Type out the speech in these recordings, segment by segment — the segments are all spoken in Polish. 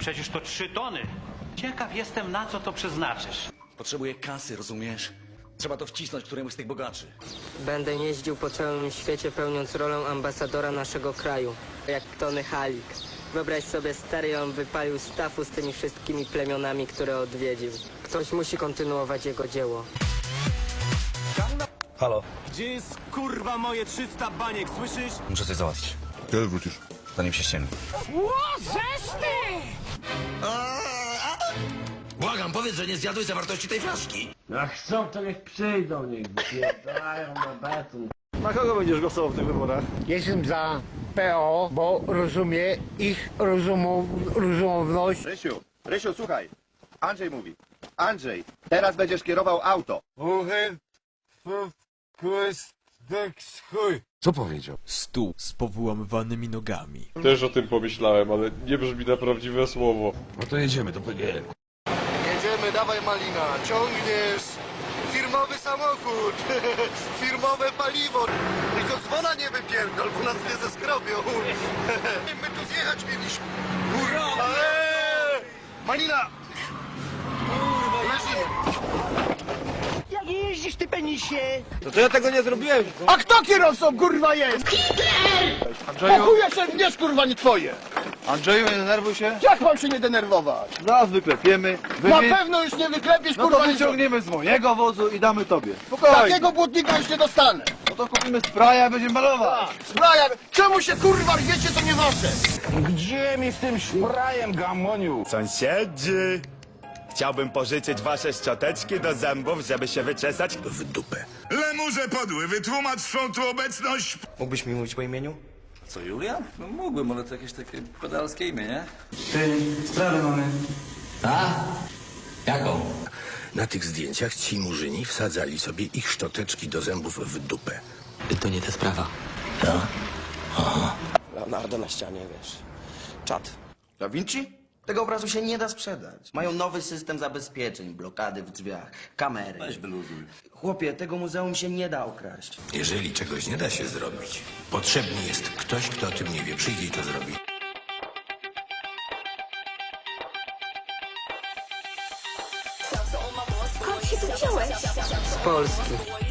Przecież to trzy tony. Ciekaw jestem, na co to przeznaczysz. Potrzebuję kasy, rozumiesz? Trzeba to wcisnąć któremuś z tych bogaczy. Będę jeździł po całym świecie pełniąc rolę ambasadora naszego kraju, jak Tony Halik. Wyobraź sobie, stary on wypalił stafu z tymi wszystkimi plemionami, które odwiedził. Ktoś musi kontynuować jego dzieło. Halo, Gdzie jest kurwa moje 300 baniek, słyszysz? muszę coś załatwić. Kiedy wrócisz? Zanim się ściemni. Błagam, powiedz, że nie zjadłeś zawartości tej flaszki. Jak chcą, to niech przyjdą, niech wypierdalają na beton. Na kogo będziesz głosował w tych wyborach? Jestem za PO, bo rozumie ich rozumu, rozumowność. Rysiu, Rysiu, słuchaj. Andrzej mówi. Andrzej, teraz będziesz kierował auto. Co powiedział? Stół z powyłamywanymi nogami. Też o tym pomyślałem, ale nie brzmi na prawdziwe słowo. No to jedziemy do PGR. Jedziemy, dawaj Malina, ciągniesz. Firmowy samochód, firmowe paliwo. Tylko dzwona nie wypierdol, bo nas nie zeskrobią. My tu zjechać mieliśmy. Kurwa! Eee! Malina! Kurwa, Jak jeździsz ty penisie? To, to ja tego nie zrobiłem. A kto kierowcą kurwa jest? Pokuje się, wiesz kurwa nie twoje. Andrzeju, nie denerwuj się. Jak mam się nie denerwować? Zaraz wyklepiemy. Na pewno już nie wyklepiesz No kurwa to nie wyciągniemy z mojego wozu i damy tobie. Takiego błotnika już nie dostanę. No to kupimy spraya i będziemy malować. Spraja, czemu się kurwa rwiecie, to nie wasze. Gdzie mi z tym szprajem, gamoniu? Sąsiedzi, chciałbym pożyczyć wasze szczoteczki do zębów, żeby się wyczesać w dupę. Lemurze podły, wytłumacz swą tu obecność. Mógłbyś mi mówić po imieniu? Co, Julian? No mógłbym, ale to jakieś takie pedalskie imię, nie? Jaką? Na tych zdjęciach ci murzyni wsadzali sobie ich szczoteczki do zębów w dupę. To nie ta sprawa. Leonardo na ścianie, wiesz. Czad. Da Vinci? Tego obrazu się nie da sprzedać. Mają nowy system zabezpieczeń, blokady w drzwiach, kamery. Weź wyluzuj. Chłopie, tego muzeum się nie da okraść. Jeżeli czegoś nie da się zrobić, potrzebny jest ktoś, kto o tym nie wie. Przyjdzie i to zrobi. Skąd się tu wziąłeś? Z Polski.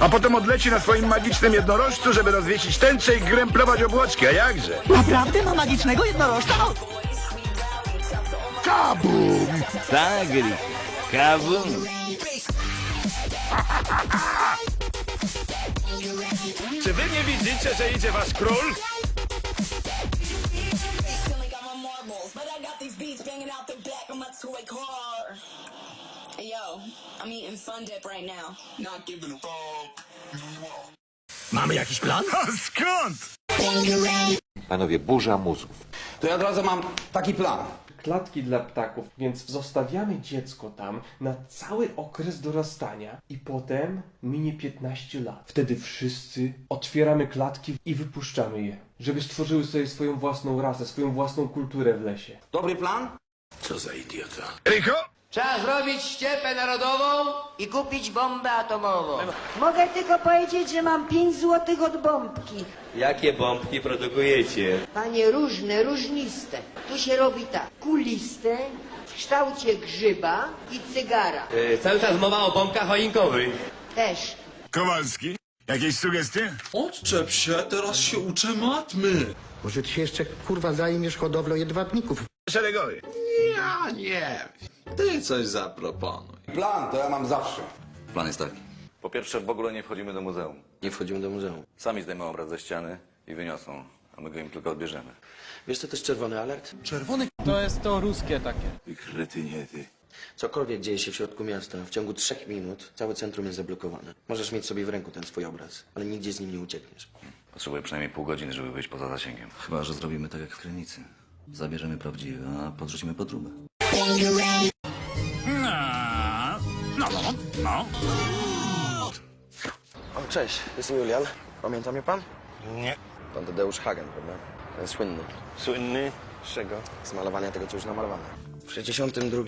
A potem odleci na swoim magicznym jednorożcu, żeby rozwiesić tęczę i gręplować obłoczki, a jakże? Naprawdę ma magicznego jednorożca? Kabum! Zagry. Kabum. Czy wy nie widzicie, że idzie wasz król? Mamy jakiś plan? A skąd? Panowie, burza mózgów. To ja od razu mam taki plan. Klatki dla ptaków, więc zostawiamy dziecko tam na cały okres dorastania i potem minie 15 lat. Wtedy wszyscy otwieramy klatki i wypuszczamy je, żeby stworzyły sobie swoją własną rasę, swoją własną kulturę w lesie. Dobry plan? Co za idiota. Ryko? Trzeba zrobić ściepę narodową i kupić bombę atomową. Mogę tylko powiedzieć, że mam 5 złotych od bombki. Jakie bombki produkujecie? Panie różne, różniste. Tu się robi tak. Kuliste, w kształcie grzyba i cygara. cały czas mowa o bombkach choinkowych. Też. Kowalski? Jakieś sugestie? Odczep się, teraz się uczę matmy. Może ty się jeszcze kurwa zajmiesz hodowlą jedwabników? Szeregowy. Ja nie. Ty coś zaproponuj. Plan to ja mam zawsze. Plan jest taki. Po pierwsze, w ogóle nie wchodzimy do muzeum. Nie wchodzimy do muzeum. Sami zdejmą obraz ze ściany i wyniosą, a my go im tylko odbierzemy. Wiesz co to jest czerwony alert? To jest to ruskie takie. Ty kretynie, ty. Cokolwiek dzieje się w środku miasta, w ciągu trzech minut całe centrum jest zablokowane. Możesz mieć sobie w ręku ten swój obraz, ale nigdzie z nim nie uciekniesz. Potrzebuję przynajmniej pół godziny, żeby wyjść poza zasięgiem. Chyba, że zrobimy tak jak w Krynicy. Zabierzemy prawdziwe, a podrzucimy podróbę. O, cześć, jestem Julian. Pamięta mnie pan? Nie. Pan Tadeusz Hagen, prawda? Ten słynny. Słynny. Z czego? Z malowania tego, co już namalowane. W 62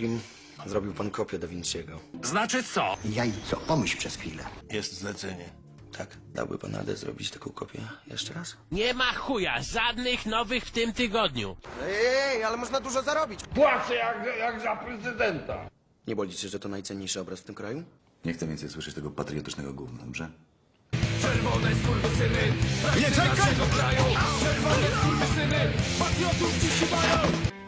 zrobił pan kopię Da Vinciego. Znaczy co? Jajco, pomyśl przez chwilę. Jest zlecenie. Tak, dałby pan radę zrobić taką kopię jeszcze raz? Nie ma chuja, żadnych nowych w tym tygodniu. Ej, ale można dużo zarobić. Płacę jak, jak za prezydenta. Nie boli cię, że to najcenniejszy obraz w tym kraju? Nie chcę więcej słyszeć tego patriotycznego gówna, dobrze?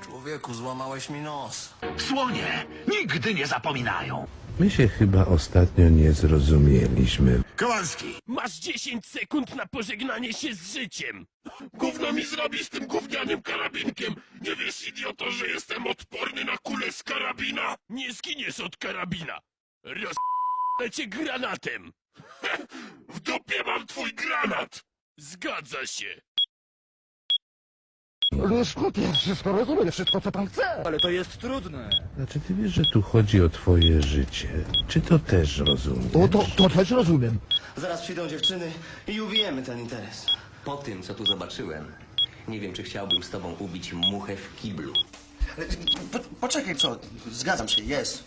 Człowieku, złamałeś mi nos. Słonie nigdy nie zapominają. My się chyba ostatnio nie zrozumieliśmy. Kowalski! Masz 10 sekund na pożegnanie się z życiem. Gówno mi zrobisz z tym gównianym karabinkiem. Nie wiesz, idioto, że jestem odporny na kulę z karabina? Nie zginiesz od karabina. Roz... cię granatem. w dupie mam twój granat. Zgadza się. Leszku, ja wszystko rozumiem, wszystko co pan chce. Ale to jest trudne. Znaczy, ty wiesz, że tu chodzi o twoje życie. Czy to też rozumiesz? O, to, to też rozumiem. Zaraz przyjdą dziewczyny i ubijemy ten interes. Po tym, co tu zobaczyłem, nie wiem, czy chciałbym z tobą ubić muchę w kiblu. Po, poczekaj, co? Zgadzam się, jest.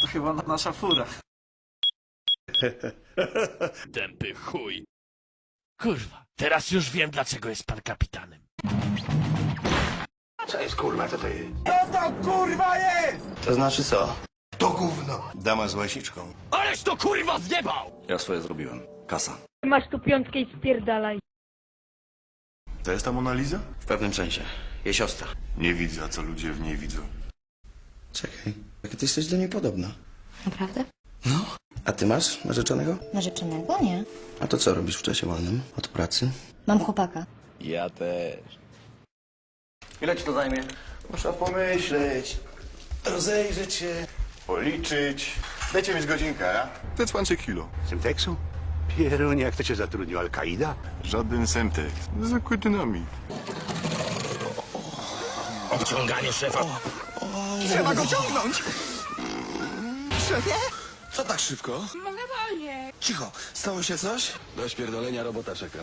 To chyba nasza fura. Tępy chuj. Kurwa, teraz już wiem, dlaczego jest pan kapitanem. Co jest kurwa, co to jest? To znaczy co? To gówno. Dama z łasiczką. Ależ to kurwa zjebał! Ja swoje zrobiłem. Kasa. Masz tu piątkę i spierdalaj. To jest ta Mona Lisa? W pewnym sensie. Jej siostra. Nie widzę, a co ludzie w niej widzą. Czekaj, jak ty jesteś do niej podobna. Naprawdę? No. A ty masz narzeczonego? Narzeczonego? Nie. A to co robisz w czasie wolnym? Od pracy? Mam chłopaka. Ja też. Ile ci to zajmie? Muszę pomyśleć. Rozejrzeć się. Policzyć. Dajcie mi z godzinkę, a? Te cwancie kilo. Semteksu? Pierunie, jak to cię zatrudnił Al-Kaida? Żaden semtek. Zwykły dynamit. Odciąganie szefa. Trzeba go ciągnąć! Szefie? Co tak szybko? Mogę wolniej. Cicho, stało się coś? Do śpierdolenia robota czeka.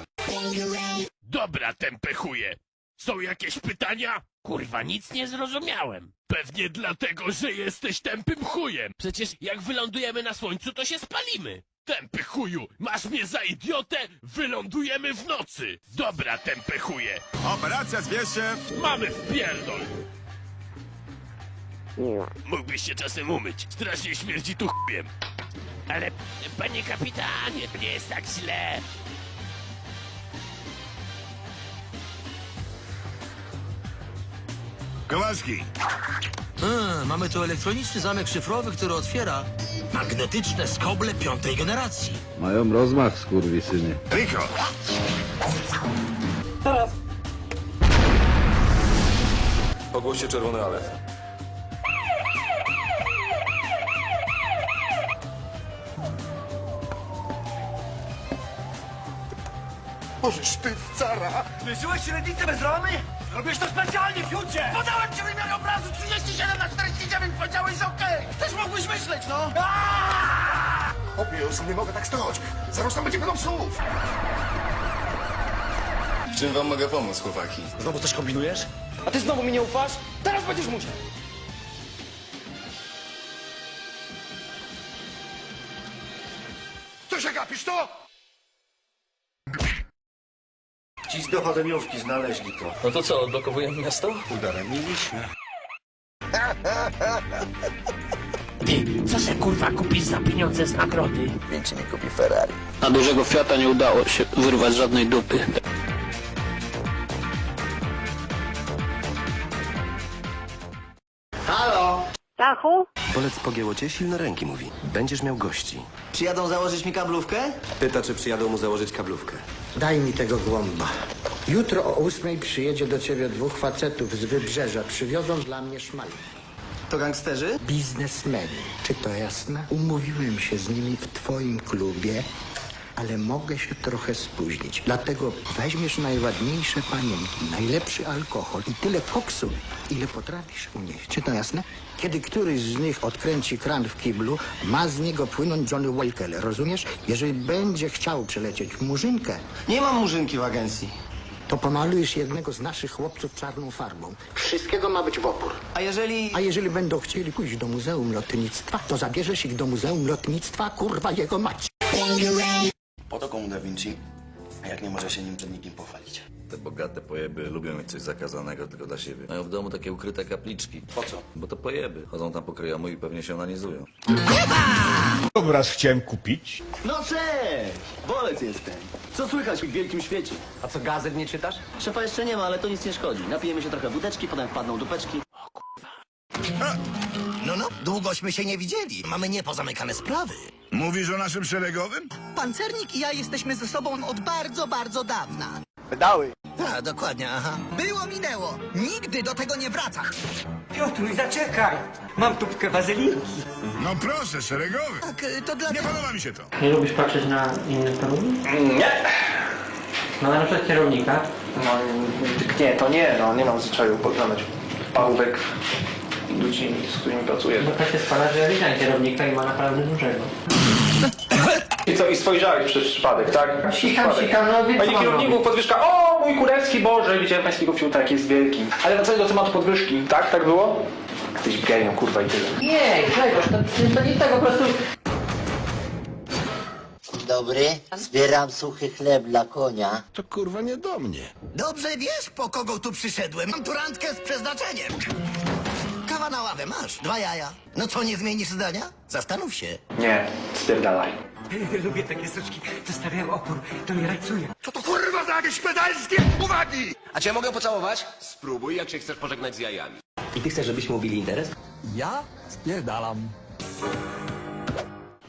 Dobra, tępe chuje. Są jakieś pytania? Kurwa, nic nie zrozumiałem. Pewnie dlatego, że jesteś tępym chujem. Przecież jak wylądujemy na słońcu, to się spalimy. Tępy chuju, masz mnie za idiotę? Wylądujemy w nocy. Dobra, tępe chuje. Operacja, zbierz się! Mamy w pierdol. Mógłbyś się czasem umyć. Strasznie śmierdzi tu chujem. Ale, panie kapitanie, nie jest tak źle. Kowalski! mamy tu elektroniczny zamek szyfrowy, który otwiera magnetyczne skoble piątej generacji. Mają rozmach, skurwysyny. Rico! Ogłoście czerwony alert. Możesz ty cara! Wyżyłeś średnicę bezrony? Robisz to specjalnie, fiucie! Podałem ci wymiar obrazu 37 na 49, powiedziałeś okej! Też mógłbyś myśleć, no! Opie, już nie mogę tak stoć. Zaraz tam będzie pełno psów. W czym wam mogę pomóc, chłopaki? Znowu coś kombinujesz? A ty znowu mi nie ufasz? Teraz będziesz musiał! Dochodzeniówki znaleźli to. No to co, odblokowujemy miasto? Udaremniliśmy. Ty, co se kurwa kupisz za pieniądze z nagrody? Więcej nie kupi Ferrari. A dużego Fiata nie udało się wyrwać żadnej dupy. Halo! Stachu? Polec pogięło cię, silne ręki mówi. Będziesz miał gości. Przyjadą założyć mi kablówkę? Pyta, czy przyjadą mu założyć kablówkę. Daj mi tego głąba. Jutro o ósmej przyjedzie do ciebie dwóch facetów z wybrzeża. Przywiozą dla mnie szmal. To gangsterzy? Biznesmeni. Czy to jasne? Umówiłem się z nimi w twoim klubie, ale mogę się trochę spóźnić. Dlatego weźmiesz najładniejsze panienki, najlepszy alkohol i tyle koksu, ile potrafisz unieść. Czy to jasne? Kiedy któryś z nich odkręci kran w kiblu, ma z niego płynąć Johnny Walker. Rozumiesz? Jeżeli będzie chciał przelecieć murzynkę, Nie mam murzynki w agencji. to pomalujesz jednego z naszych chłopców czarną farbą. Wszystkiego ma być w opór. A jeżeli... A jeżeli będą chcieli pójść do Muzeum Lotnictwa, to zabierzesz ich do Muzeum Lotnictwa, kurwa jego mać. Po to komu Da Vinci, jak nie może się nim przed nikim pochwalić. Te bogate pojeby lubią mieć coś zakazanego tylko dla siebie. Mają w domu takie ukryte kapliczki. Po co? Bo to pojeby. Chodzą tam po kryjomu i pewnie się onanizują. Obraz chciałem kupić. No cześć! Bolec jestem. Co słychać w wielkim świecie? A co, gazet nie czytasz? Szefa jeszcze nie ma, ale to nic nie szkodzi. Napijemy się trochę wódeczki, potem wpadną dupeczki. No, no, długośmy się nie widzieli. Mamy niepozamykane sprawy. Mówisz o naszym szeregowym? Pancernik i ja jesteśmy ze sobą od bardzo, bardzo dawna. Pedały. Tak, dokładnie, aha. Było, minęło. Nigdy do tego nie wraca. Piotruj, zaczekaj! Mam tubkę bazylinki. No proszę, szeregowy. Tak, y, to dla... Nie podoba mi się to. Nie lubisz patrzeć na innych ludzi? Nie. No na przykład kierownika. No nie, to nie, no nie mam zwyczaju poglądać pałówek ludzi, z którymi pracuję. No tak się składa, że ja widziałem kierownika i ma naprawdę dużego. I co, i spojrzałeś przez przypadek, tak? Sikam, Przypadek. sikam, no wie Panie kierowniku, podwyżka, o mój kurewski Boże, widziałem pańskiego fiuta, jak jest wielki. Ale wracając do tematu podwyżki, tak? Tak było? Jesteś genią, kurwa i tyle. Nie, Grzegorz, to, to nie tak po prostu... Dobry, zbieram suchy chleb dla konia. To kurwa nie do mnie. Dobrze wiesz, po kogo tu przyszedłem. Mam tu randkę z przeznaczeniem. Kawa na ławę, masz. Dwa jaja. No co, nie zmienisz zdania? Zastanów się. Nie, spierdalaj. Lubię takie soczki, to stawiają opór, to mnie rajcuje. Co to kurwa za jakieś pedalskie uwagi? A cię mogę pocałować? Spróbuj, jak się chcesz pożegnać z jajami. I ty chcesz, żebyśmy mówili interes? Ja spierdalam.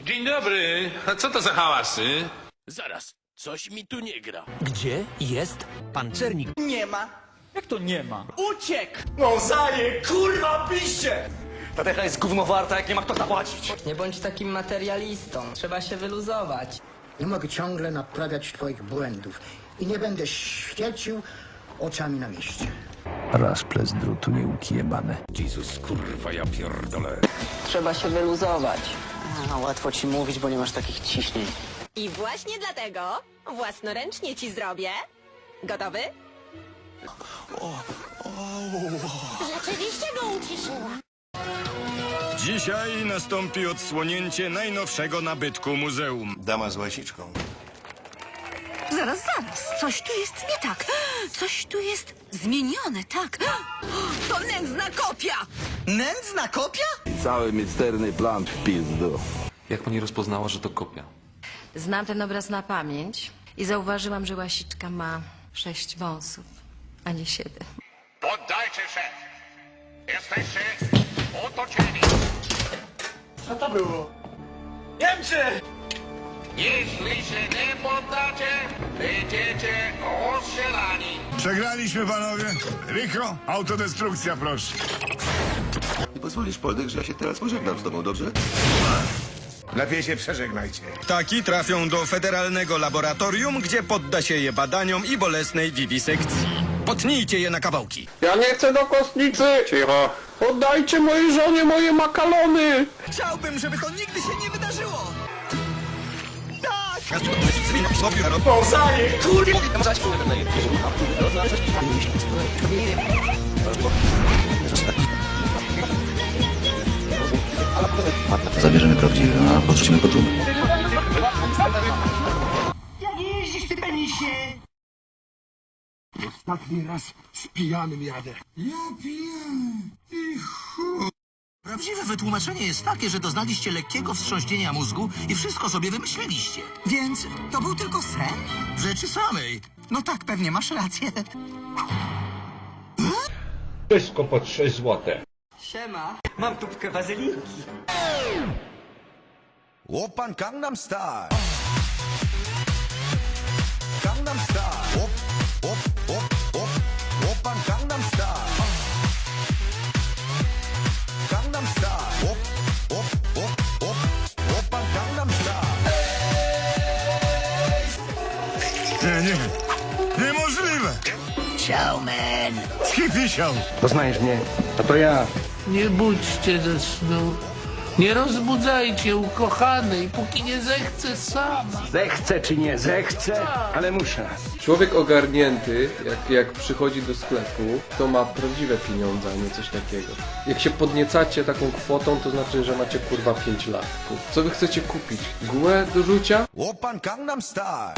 Dzień dobry. A co to za hałasy? Zaraz, coś mi tu nie gra. Gdzie jest pancernik? Nie ma. Jak to nie ma? Uciekł! No zaje, kurwa, piście! Ta decha jest gówno warta, jak nie ma kto zapłacić. Nie bądź takim materialistą. Trzeba się wyluzować. Nie mogę ciągle naprawiać twoich błędów i nie będę świecił oczami na mieście. Raz plec drutu nieuki jebane. Jezus, kurwa, ja pierdolę. Trzeba się wyluzować. A, łatwo ci mówić, bo nie masz takich ciśnień. I właśnie dlatego własnoręcznie ci zrobię. Gotowy? Rzeczywiście go uciszyła. Dzisiaj nastąpi odsłonięcie najnowszego nabytku muzeum. Dama z łasiczką. Zaraz, zaraz. Coś tu jest nie tak. Coś tu jest zmienione, tak. To nędzna kopia! Nędzna kopia? Cały misterny plan w pizdu. Jak pani rozpoznała, że to kopia? Znam ten obraz na pamięć i zauważyłam, że łasiczka ma sześć wąsów, a nie siedem. Poddajcie się! Jesteście otoczeni! Co to było? Niemcy! Jeśli się nie poddacie, będziecie ostrzelani. Przegraliśmy, panowie. Rychro, autodestrukcja, proszę. Nie pozwolisz, Poldek, że ja się teraz pożegnam z tobą, dobrze? Lepiej się przeżegnajcie. Ptaki trafią do federalnego laboratorium, gdzie podda się je badaniom i bolesnej wiwisekcji. Potnijcie je na kawałki. Ja nie chcę do kostnicy! Cicho. Oddajcie mojej żonie moje makalony! Chciałbym, żeby to nigdy się nie wydarzyło. No! Zabierzemy prawdziwe, a podrzucimy po Ostatni raz z pijanym jadę. Ja pijany. I. Prawdziwe wytłumaczenie jest takie, że doznaliście lekkiego wstrząśnienia mózgu i wszystko sobie wymyśliliście. Więc to był tylko sen? W rzeczy samej. No tak, pewnie masz rację. Wszystko po 3 złote. Siema. Mam tubkę bazylinki. Opan Gangnam Style. Gangnam Style. Op, op, op, op. Opan Gangnam Style. Gangnam Style. Op, op, op, op. Opan Gangnam Style. Nie, nie. Niemożliwe. Ciao, man. Skipisiał. Poznajesz mnie? A to ja. Nie budźcie ze snu. Nie rozbudzajcie ukochanej, póki nie zechce sama. Zechcę czy nie zechcę, ale muszę. Człowiek ogarnięty, jak, jak przychodzi do sklepu, to ma prawdziwe pieniądze, a nie coś takiego. Jak się podniecacie taką kwotą, to znaczy, że macie kurwa 5 lat. Co wy chcecie kupić? Głę do rzucia? Opan Gangnam Style.